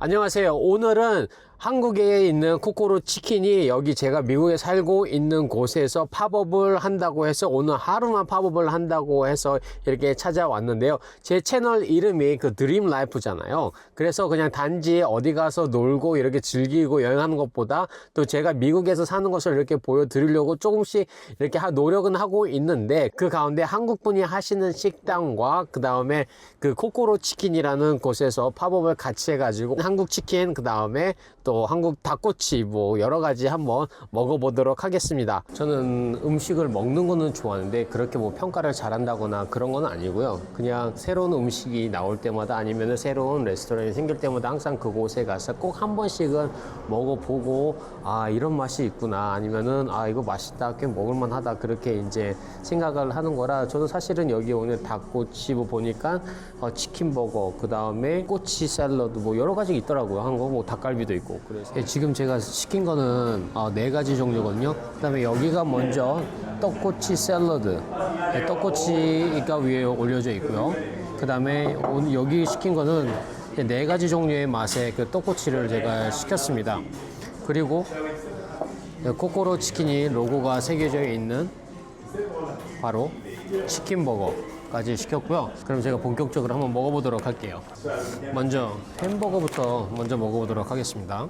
안녕하세요. 오늘은 한국에 있는 코코로 치킨이 여기 제가 미국에 살고 있는 곳에서 팝업을 한다고 해서 오늘 하루만 팝업을 한다고 해서 이렇게 찾아왔는데요. 제 채널 이름이 그 드림 라이프잖아요. 그래서 그냥 단지 어디 가서 놀고 이렇게 즐기고 여행하는 것보다 또 제가 미국에서 사는 것을 이렇게 보여드리려고 조금씩 이렇게 하- 노력은 하고 있는데 그 가운데 한국 분이 하시는 식당과 그 다음에 그 코코로 치킨이라는 곳에서 팝업을 같이 해가지고 한국 치킨 그 다음에 또 한국 닭꼬치 뭐 여러 가지 한번 먹어보도록 하겠습니다. 저는 음식을 먹는 거는 좋아하는데 그렇게 뭐 평가를 잘한다거나 그런 건 아니고요. 그냥 새로운 음식이 나올 때마다 아니면 새로운 레스토랑이 생길 때마다 항상 그곳에 가서 꼭 한 번씩은 먹어보고 아 이런 맛이 있구나 아니면은 아 이거 맛있다 꽤 먹을만하다 그렇게 이제 생각을 하는 거라 저는 사실은 여기 오늘 닭꼬치 뭐 보니까 어, 치킨 버거 그 다음에 꼬치 샐러드 뭐 여러 가지 있더라고요. 한거 뭐 닭갈비도 있고. 그래서 예, 지금 제가 시킨 거는 어, 네 가지 종류거든요. 그 다음에 여기가 먼저 떡꼬치 샐러드. 예, 떡꼬치가 위에 올려져 있고요. 그 다음에 오늘 여기 시킨 거는 네 가지 종류의 맛의 그 떡꼬치를 제가 시켰습니다. 그리고 코코로 치킨이 로고가 새겨져 있는 바로 치킨 버거까지 시켰고요. 그럼 제가 본격적으로 한번 먹어보도록 할게요. 먼저 햄버거부터 먼저 먹어보도록 하겠습니다.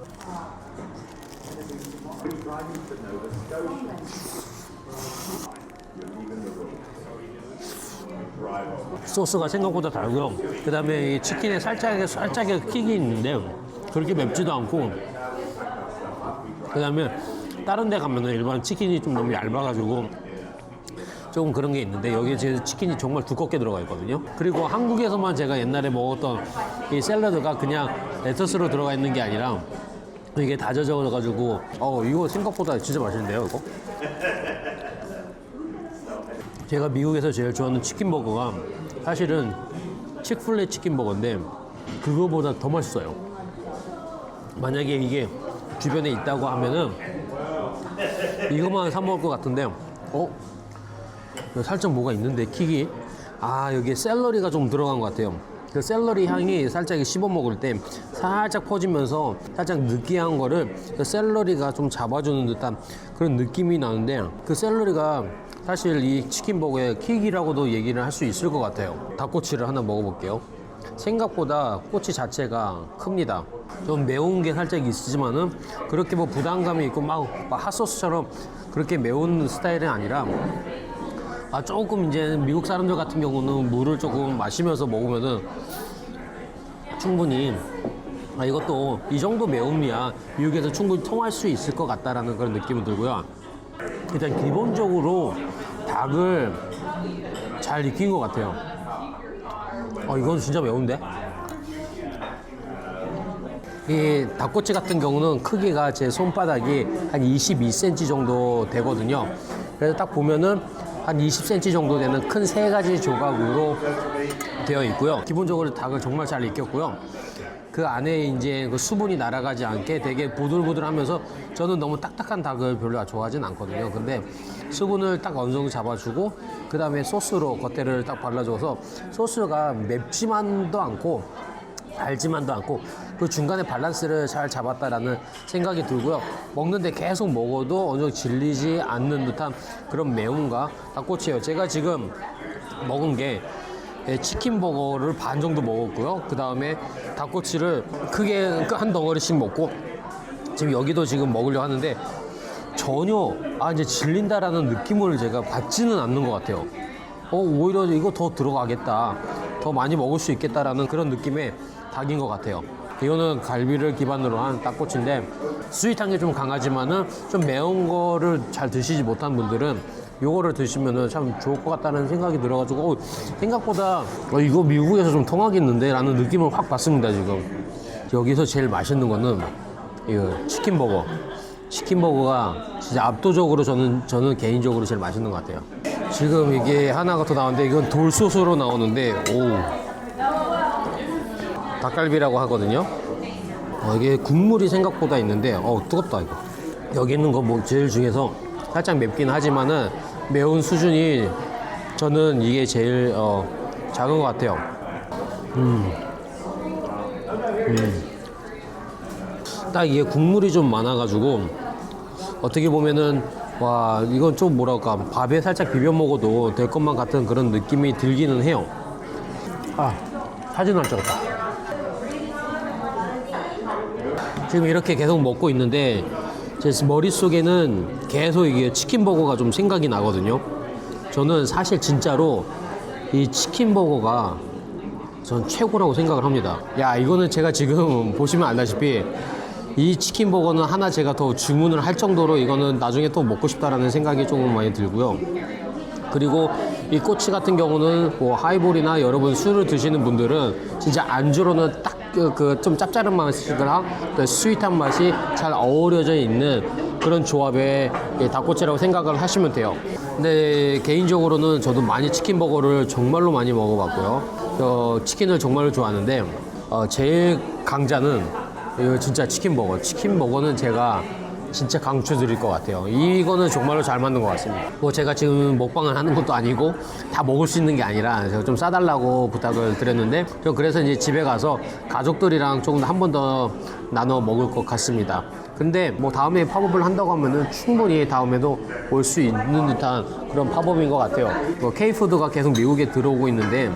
소스가 생각보다 달고요. 그 다음에 이 치킨에 살짝의 살짝의 킥이 있는데 그렇게 맵지도 않고 그 다음에 다른 데 가면은 일반 치킨이 좀 너무 얇아가지고 조금 그런 게 있는데 여기에 제 치킨이 정말 두껍게 들어가 있거든요. 그리고 한국에서만 제가 옛날에 먹었던 이 샐러드가 그냥 레터스로 들어가 있는 게 아니라 이게 다져져 가지고 어 이거 생각보다 진짜 맛있는데요 이거 제가 미국에서 제일 좋아하는 치킨 버거가 사실은 칙플레 치킨 버거인데 그거보다 더 맛있어요 만약에 이게 주변에 있다고 하면은 이것만 사 먹을 것 같은데 어? 여기 살짝 뭐가 있는데 킥이. 아 여기에 샐러리가 좀 들어간 것 같아요. 그 샐러리 향이 살짝 씹어 먹을 때 살짝 퍼지면서 살짝 느끼한 거를 그 샐러리가 좀 잡아주는 듯한 그런 느낌이 나는데 그 샐러리가 사실 이 치킨버거의 킥이라고도 얘기를 할 수 있을 것 같아요. 닭꼬치를 하나 먹어볼게요. 생각보다 꼬치 자체가 큽니다. 좀 매운 게 살짝 있지만은 그렇게 뭐 부담감이 있고 막, 막 핫소스처럼 그렇게 매운 스타일은 아니라 아 조금 이제 미국 사람들 같은 경우는 물을 조금 마시면서 먹으면은 충분히 아 이것도 이 정도 매움이야 미국에서 충분히 통할 수 있을 것 같다라는 그런 느낌이 들고요. 일단 기본적으로 닭을 잘 익힌 것 같아요. 어, 이건 진짜 매운데? 이 닭꼬치 같은 경우는 크기가 제 손바닥이 한 22cm 정도 되거든요. 그래서 딱 보면은 한 20cm 정도 되는 큰 세 가지 조각으로 되어 있고요. 기본적으로 닭을 정말 잘 익혔고요. 그 안에 이제 그 수분이 날아가지 않게 되게 보들보들하면서 저는 너무 딱딱한 닭을 별로 좋아하진 않거든요. 근데 수분을 딱 어느 정도 잡아주고 그 다음에 소스로 겉에를 딱 발라줘서 소스가 맵지만도 않고 달지만도 않고 그 중간에 밸런스를 잘 잡았다라는 생각이 들고요. 먹는데 계속 먹어도 어느 정도 질리지 않는 듯한 그런 매움과 닭꼬치예요. 제가 지금 먹은 게 예, 치킨 버거를 반 정도 먹었고요. 그 다음에 닭꼬치를 크게 한 덩어리씩 먹고 지금 여기도 지금 먹으려 하는데 전혀 아 이제 질린다라는 느낌을 제가 받지는 않는 것 같아요. 어 오히려 이거 더 들어가겠다, 더 많이 먹을 수 있겠다라는 그런 느낌의 닭인 것 같아요. 이거는 갈비를 기반으로 한 닭꼬치인데 스윗한 게 좀 강하지만은 좀 매운 거를 잘 드시지 못한 분들은 요거를 드시면은 참 좋을 것 같다는 생각이 들어가지고 어, 생각보다 어, 이거 미국에서 좀 통하겠는데 라는 느낌을 확 받습니다 지금. 여기서 제일 맛있는 거는 이거 치킨 버거. 치킨 버거가 진짜 압도적으로 저는 저는 개인적으로 제일 맛있는 것 같아요. 지금 이게 하나가 더 나오는데 이건 돌소스로 나오는데 오 닭갈비라고 하거든요 어, 이게 국물이 생각보다 있는데 어 뜨겁다 이거 여기 있는 거 뭐 제일 중에서 살짝 맵긴 하지만은 매운 수준이 저는 이게 제일 어, 작은 것 같아요. 음, 음, 딱 이게 국물이 좀 많아가지고 어떻게 보면은 와 이건 좀 뭐랄까 밥에 살짝 비벼 먹어도 될 것만 같은 그런 느낌이 들기는 해요. 아 사진 안 찍었다. 지금 이렇게 계속 먹고 있는데 제 머릿속에는 계속 이게 치킨 버거가 좀 생각이 나거든요. 저는 사실 진짜로 이 치킨 버거가 전 최고라고 생각을 합니다. 야, 이거는 제가 지금 보시면 알다시피 이 치킨 버거는 하나 제가 더 주문을 할 정도로 이거는 나중에 또 먹고 싶다라는 생각이 조금 많이 들고요. 그리고 이 꼬치 같은 경우는 뭐 하이볼이나 여러분 술을 드시는 분들은 진짜 안주로는 딱 그 좀 짭짤한 맛이랑 또 스윗한 맛이 잘 어우러져 있는 그런 조합의 이 닭꼬치라고 생각을 하시면 돼요. 근데 개인적으로는 저도 많이 치킨 버거를 정말로 많이 먹어봤고요. 저 치킨을 정말로 좋아하는데 어, 제일 강자는 진짜 치킨 버거. 치킨 버거는 제가 진짜 강추드릴 것 같아요. 이거는 정말로 잘 맞는 것 같습니다. 뭐 제가 지금 먹방을 하는 것도 아니고 다 먹을 수 있는 게 아니라 제가 좀 싸달라고 부탁을 드렸는데 저 그래서 이제 집에 가서 가족들이랑 조금 한 번 더 나눠 먹을 것 같습니다. 근데 뭐 다음에 팝업을 한다고 하면은 충분히 다음에도 올 수 있는 듯한 그런 팝업인 것 같아요. 뭐 K푸드가 계속 미국에 들어오고 있는데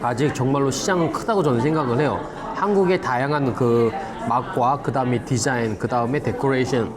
아직 정말로 시장은 크다고 저는 생각을 해요. 한국의 다양한 그 맛과 그 다음에 디자인, 그 다음에 데코레이션,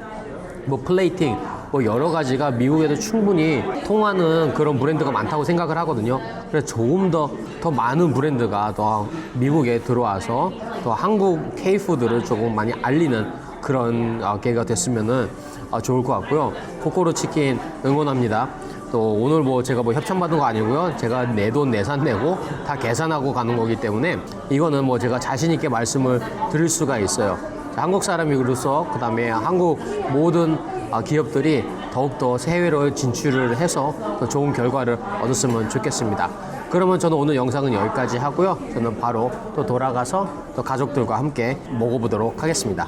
뭐 플레이팅, 뭐 여러 가지가 미국에도 충분히 통하는 그런 브랜드가 많다고 생각을 하거든요. 그래서 조금 더, 더 많은 브랜드가 더 미국에 들어와서 더 한국 K푸드를 조금 많이 알리는 그런 어, 계기가 됐으면은 어, 좋을 것 같고요. 코코로 치킨 응원합니다. 또 오늘 뭐 제가 뭐 협찬 받은 거 아니고요. 제가 내 돈 내산 내고 다 계산하고 가는 거기 때문에 이거는 뭐 제가 자신 있게 말씀을 드릴 수가 있어요. 자, 한국 사람으로서 그다음에 한국 모든 아, 기업들이 더욱더 해외로 진출을 해서 더 좋은 결과를 얻었으면 좋겠습니다. 그러면 저는 오늘 영상은 여기까지 하고요. 저는 바로 또 돌아가서 또 가족들과 함께 먹어보도록 하겠습니다.